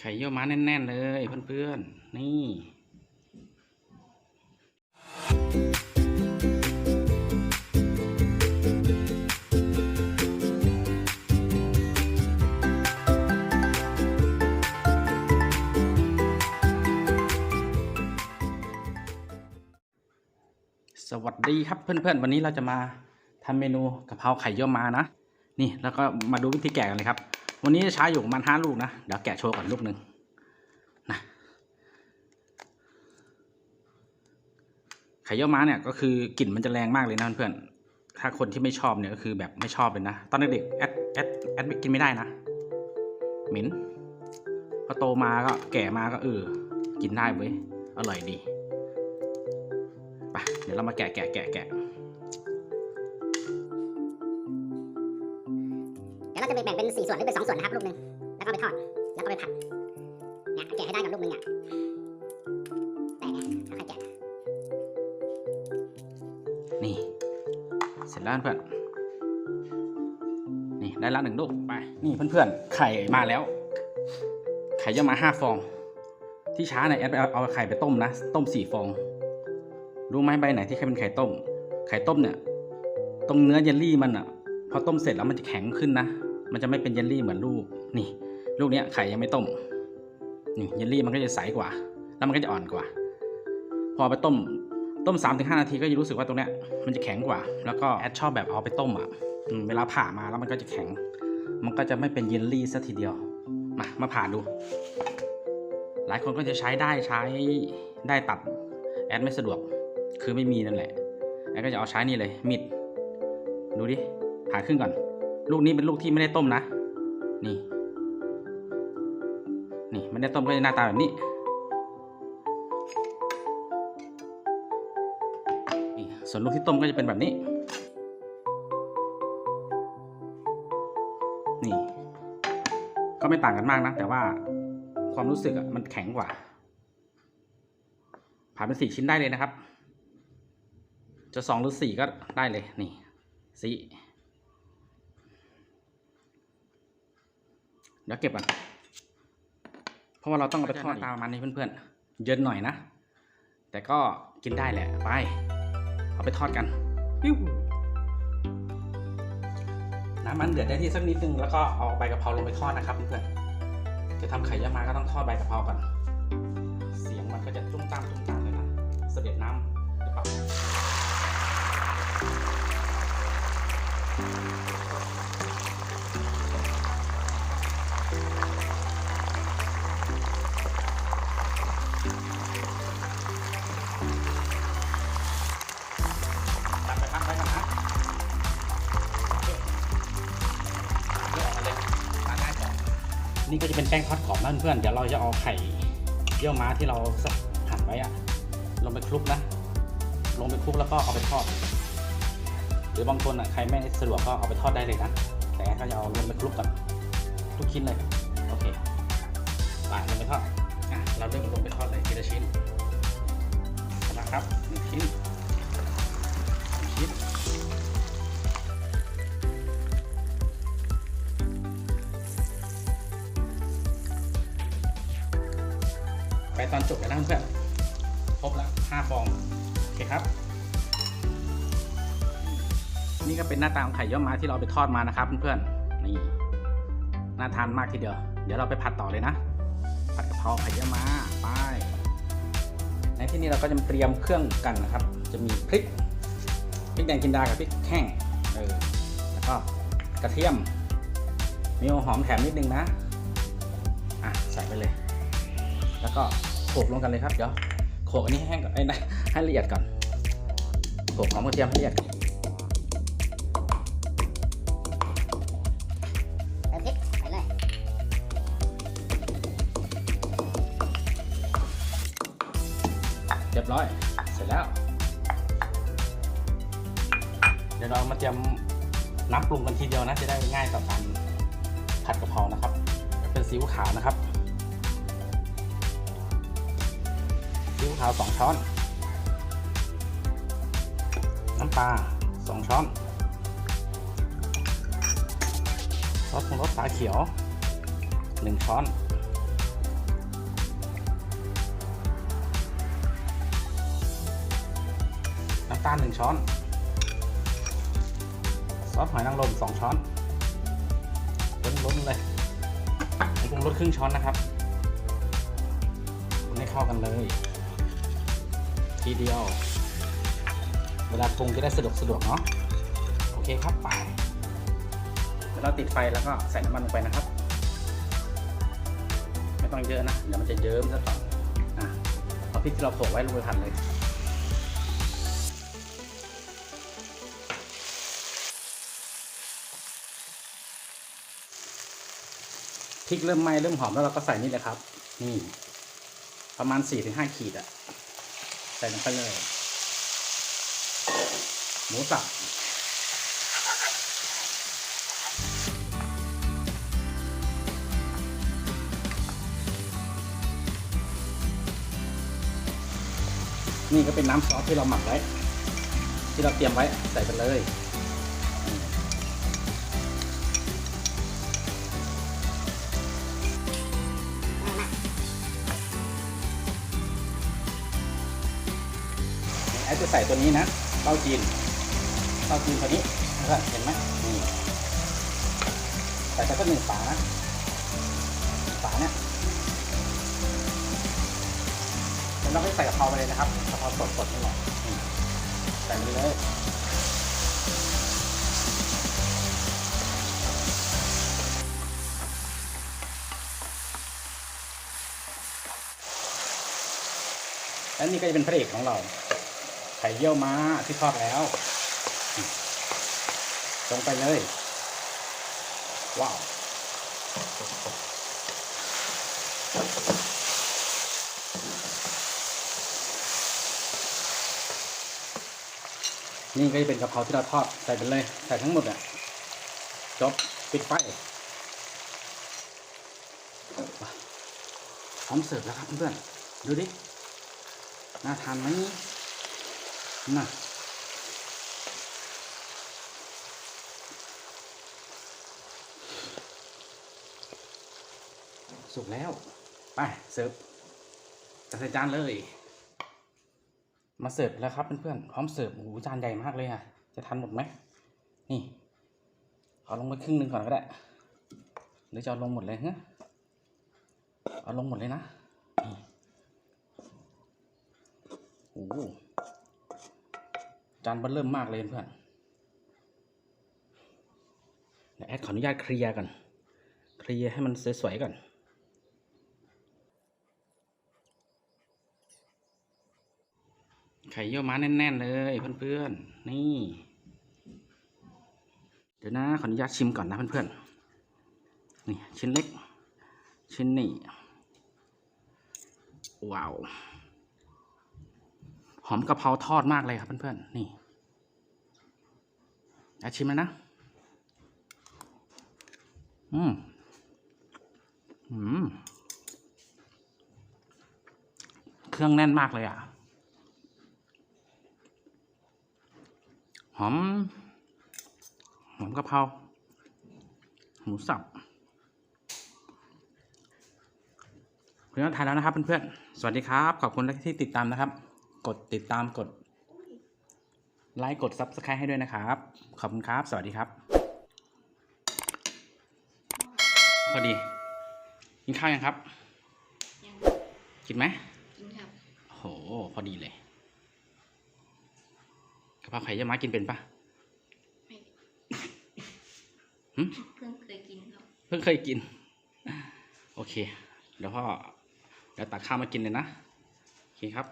ไข่เยี่ยวม้าแน่น ๆ เลยเพื่อนๆ นี่สวัสดีครับเพื่อนๆ วันนี้เราจะมาทำเมนูกะเพราไข่เยี่ยวม้านะ นี่แล้วก็มาดูวิธีแกะกันเลยครับ วันนี้จะใช้อยู่ประมาณห้าลูกนะ เดี๋ยวแกะโชว์ก่อนลูกหนึ่งนะไข่เยี่ยวม้าเนี่ยก็คือกลิ่นมันจะแรงมากเลยนะเพื่อนๆถ้าคนที่ไม่ชอบเนี่ยก็คือแบบไม่ชอบเลยนะ ตอนเด็กๆแอดแอดแอดกินไม่ได้นะเหม็นพอโตมาก็แก่มาก็เออกินได้เว้ยอร่อยดีไปเดี๋ยวเรามาแกะแกะแกะแกะ สี่ส่วนหรือเป็นสองส่วนนะครับลูกหนึ่งแล้วก็ไปทอด แล้วก็ไปผัดเนี่ยแกะให้ได้กับลูกหนึ่งอะแต่เนี่ยค่อยแกะนี่เสร็จแล้วเพื่อนนี่ได้ละหนึ่งลูกไปนี่เพื่อนๆไข่มาแล้ว ไข่เยอะมาห้าฟอง ที่ช้าเนี่ยแอดไปเอาเอาไข่ไปต้มนะ ต้มสี่ฟองรู้ไหมใบไหนที่เป็นไข่ต้ม ไข่ต้มเนี่ย ตรงเนื้อเยลลี่มันอะ พอต้มเสร็จแล้วมันจะแข็งขึ้นนะ มันจะไม่เป็นเยลลี่เหมือนลูกนี่ลูกเนี้ยไข่ยังไม่ต้มนี่เยลลี่มันก็จะใสกว่า แล้วมันก็จะอ่อนกว่า พอไปต้มต้ม3าถึงหนาทีก็จะรู้สึกว่าตรงเนี้ยมันจะแข็งกว่า แล้วก็แอดชอบแบบเอาไปต้มอะเวลาผ่ามาแล้วมันก็จะแข็ง มันก็จะไม่เป็นเยลลี่สัทีเดียว มามาผ่าดู หลายคนก็จะใช้ได้ใช้ได้ตัดแอดไม่สะดวก คือไม่มีนั่นแหละแอดก็จะเอาใช้นี่เลยมีดดูดิผ่าครึ่งก่อน ลูกนี้เป็นลูกที่ไม่ได้ต้มนะ นี่ นี่ไม่ได้ต้มก็จะหน้าตาแบบนี้นี่ส่วนลูกที่ต้มก็จะเป็นแบบนี้ นี่ ก็ไม่ต่างกันมากนะ แต่ว่าความรู้สึกอะมันแข็งกว่า ผ่าเป็นสี่ชิ้นได้เลยนะครับ จะสองหรือสี่ก็ได้เลย นี่สี่ เดี๋ยวเก็บก่อนเพราะว่าเราต้องเอาไปทอดตามประมาณนี้เพื่อนๆ เยินหน่อยนะ แต่ก็กินได้แหละ ไป เอาไปทอดกันปิ้วน้ำมันเดือดได้ที่สักนิดนึงแล้วก็เอาใบกะเพราลงไปทอดนะครับเพื่อนๆ จะทำไข่ยะมาก็ต้องทอดใบกะเพราก่อน นี่ก็จะเป็นแป้งทอดกรอบนะเพื่อนเดี๋ยวเราจะเอาไข่เยี่ยวม้าที่เราหั่นไว้อะลงไปคลุกนะ ลงไปคลุกแล้วก็เอาไปทอด หรือบางคนอะใครไม่สะดวกก็เอาไปทอดได้เลยนะ แต่ก็จะเอาลงไปคลุกก่อนทุกชิ้นเลยโอเคไปลงไปทอดอะเราเริ่มลงไปทอดเลยทีละชิ้นนะครับหนึ่งชิ้นสองชิ้น อนจบเลยนะเพื่อนครบแล้วห้าฟองโอเคครับ นี่ก็เป็นหน้าตาของไข่เยี่ยวม้าที่เราเอาไปทอดมานะครับเพื่อนๆนี่น่าทานมากทีเดียว เดี๋ยวเราไปผัดต่อเลยนะ ผัดกะเพราไข่เยี่ยวม้าไปในที่นี้เราก็จะเตรียมเครื่องกันนะครับ จะมีพริกพริกแดงกินดากับพริกแห้งเออแล้วก็กระเทียมมีหัวหอมแถมนิดนึงนะอะใส่ไปเลย แล้วก็โข ลกลงกันเลยครับ เดี๋ยวโขลกอันนี้ให้แห้งก่อนไอ้นะให้ละเอียดก่อนโขลกหอมกระเทียมให้ละเอียดก่อนเติมพริกใส่เลยเรียบร้อย เสร็จแล้ว เดี๋ยวเรามาเตรียมน้ำปรุงกันทีเดียวนะ จะได้ง่ายต่อการผัดกะเพรานะครับ เป็นซีอิ๊วขาวนะครับ ซีอิ๊วขาวสองช้อน น้ำปลาสองช้อนซอสปรุงรสฝาเขียวหนึ่งช้อน น้ำตาลหนึ่งช้อน ซอสหอยนางรมสองช้อนล้นๆเลยปรุงรสครึ่งช้อนนะครับให้เข้ากันเลย ทีเดียว เวลาปรุงจะได้สะดวกสะดวกเนาะโอเคครับไปเดี๋ยวเราติดไฟแล้วก็ใส่น้ำมันลงไปนะครับ ไม่ต้องเยอะนะ เดี๋ยวมันจะเยิ้มซะก่อนอะเอาพริกที่เราโขลกไว้ลงไปผัดเลยพริกเริ่มไหม้เริ่มหอมแล้วเราก็ใส่นี่เลยครับ นี่ ประมาณ4-5ขีดอะ ใส่ลงไปเลย หมูสับนี่ก็เป็นน้ำซอสที่เราหมักไว้ ที่เราเตรียมไว้ใส่ไปเลย จะใส่ตัวนี้นะเต้าจีนเต้าจีนตัวนี้นะครับเห็นไหมนี่ใส่ไปก็หนึ่งฝานะฝาเนี่ยแล้วเราก็ใส่กะเพราไปเลยนะครับกะเพราสดๆนี่แหละใส่ไปเลยและนี่ก็จะเป็นพระเอกของเรา ไข่เยี่ยวม้าที่ทอดแล้วลงไปเลย ว้าวนี่ก็จะเป็นกะเพราที่เราทอดใส่ไปเลย ใส่ทั้งหมดอะจบปิดไฟพร้อมเสิร์ฟแล้วครับเพื่อนดูดิ น่าทานไหม นะสุกแล้ว ไป เสิร์ฟจัดใส่จานเลย มาเสิร์ฟแล้วครับเพื่อนๆพร้อมเสิร์ฟโอ้โหจานใหญ่มากเลยอะจะทานหมดไหมนี่เอาลงไปครึ่งหนึ่งก่อนก็ได้ หรือจะเอาลงหมดเลยฮะเอาลงหมดเลยนะโอ้โห จานเบอร์เริ่มมากเลยเพื่อนเดี๋ยวแอดขออนุญาตเคลียร์ก่อนเคลียร์ให้มันสวยๆก่อนไข่เยี่ยวม้าแน่นๆเลยเพื่อนๆนี่ เดี๋ยวนะขออนุญาตชิมก่อนนะเพื่อนๆนี่ชิ้นเล็ก ชิ้นนี่ว้าวหอมกะเพราทอดมากเลยครับเพื่อนๆนี่ อาชิมแล้วนะ อืม อืม เครื่องแน่นมากเลยอะ หอม หอมกะเพรา หมูสับเพื่อนทานแล้วนะครับเพื่อนๆ สวัสดีครับ ขอบคุณที่ติดตามนะครับ กดติดตามกด ไลค์กด Subscribe ให้ด้วยนะครับ ขอบคุณครับ สวัสดีครับพอดี กินข้าวยังครับยังกินไหมกินครับโห พอดีเลยกะเพราไข่เยี่ยวม้ากินเป็นปะไม่หึเพิ่งเคยกินครับ เพิ่งเคยกิน โอเค เดี๋ยวพ่อ เดี๋ยวตักข้าวมากินเลยนะ โอเคครับ